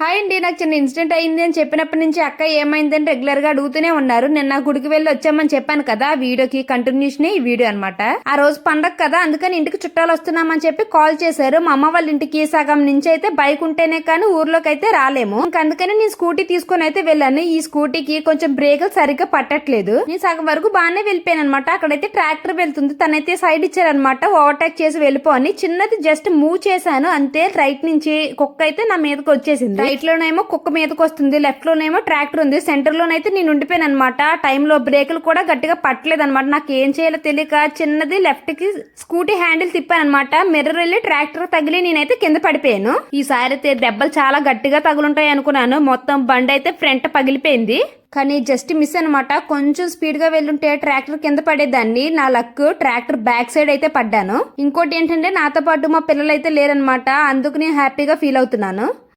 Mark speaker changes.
Speaker 1: Hi అండి నాకు చిన్న ఇన్సిడెంట్ అయింది అని చెప్పినప్పటి నుంచి అక్క ఏమైందని రెగ్యులర్గా అడుగుతూనే ఉన్నారు. నిన్న గుడికి వెళ్ళి వచ్చామని చెప్పాను కదా వీడియోకి కంటిన్యూషన్ ఈ వీడియో అనమాట ఆ రోజు పండగ కదా అందుకని ఇంటికి చుట్టాలు వస్తున్నామని చెప్పి కాల్ చేశారు. మా అమ్మ వాళ్ళ ఇంటికి సగం నుంచి అయితే బైక్ ఉంటేనే కానీ ఊర్లోకి అయితే రాలేము. అందుకని నేను స్కూటీ తీసుకొని అయితే వెళ్ళాను. ఈ స్కూటీకి కొంచెం బ్రేకులు సరిగ్గా పట్టట్లేదు. నేను సగం వరకు బాగానే వెళ్ళిపోయాను అనమాట అక్కడైతే ట్రాక్టర్ వెళ్తుంది. తనైతే సైడ్ ఇచ్చారనమాట ఓవర్టేక్ చేసి వెళ్ళిపోని చిన్నది జస్ట్ మూవ్ చేశాను. అంతే రైట్ నుంచి కుక్క అయితే నా మీదకి వచ్చేసింది. రైట్ లోనేమో కుక్క మీదకి వస్తుంది లెఫ్ట్ లోనేమో ట్రాక్టర్ ఉంది సెంటర్ లోనైతే నేను ఉండిపోయాను అనమాట టైంలో బ్రేకులు కూడా గట్టిగా పట్టలేదు అనమాట నాకు ఏం చేయాలో తెలియక చిన్నది లెఫ్ట్కి స్కూటీ హ్యాండిల్ తిప్పాను అనమాట మిర్రర్ వెళ్ళి ట్రాక్టర్ తగిలి నేనైతే కింద పడిపోయాను. ఈసారి అయితే దెబ్బలు చాలా గట్టిగా తగులుంటాయి అనుకున్నాను. మొత్తం బండి అయితే ఫ్రంట్ పగిలిపోయింది. కానీ జస్ట్ మిస్ అనమాట కొంచెం స్పీడ్గా వెళ్ళుంటే ట్రాక్టర్ కింద పడేదాన్ని. నా లక్ ట్రాక్టర్ బ్యాక్ సైడ్ అయితే పడ్డాను. ఇంకోటి ఏంటంటే నాతో పాటు మా పిల్లలు అయితే లేరనమాట అందుకు నేను హ్యాపీగా ఫీల్ అవుతున్నాను.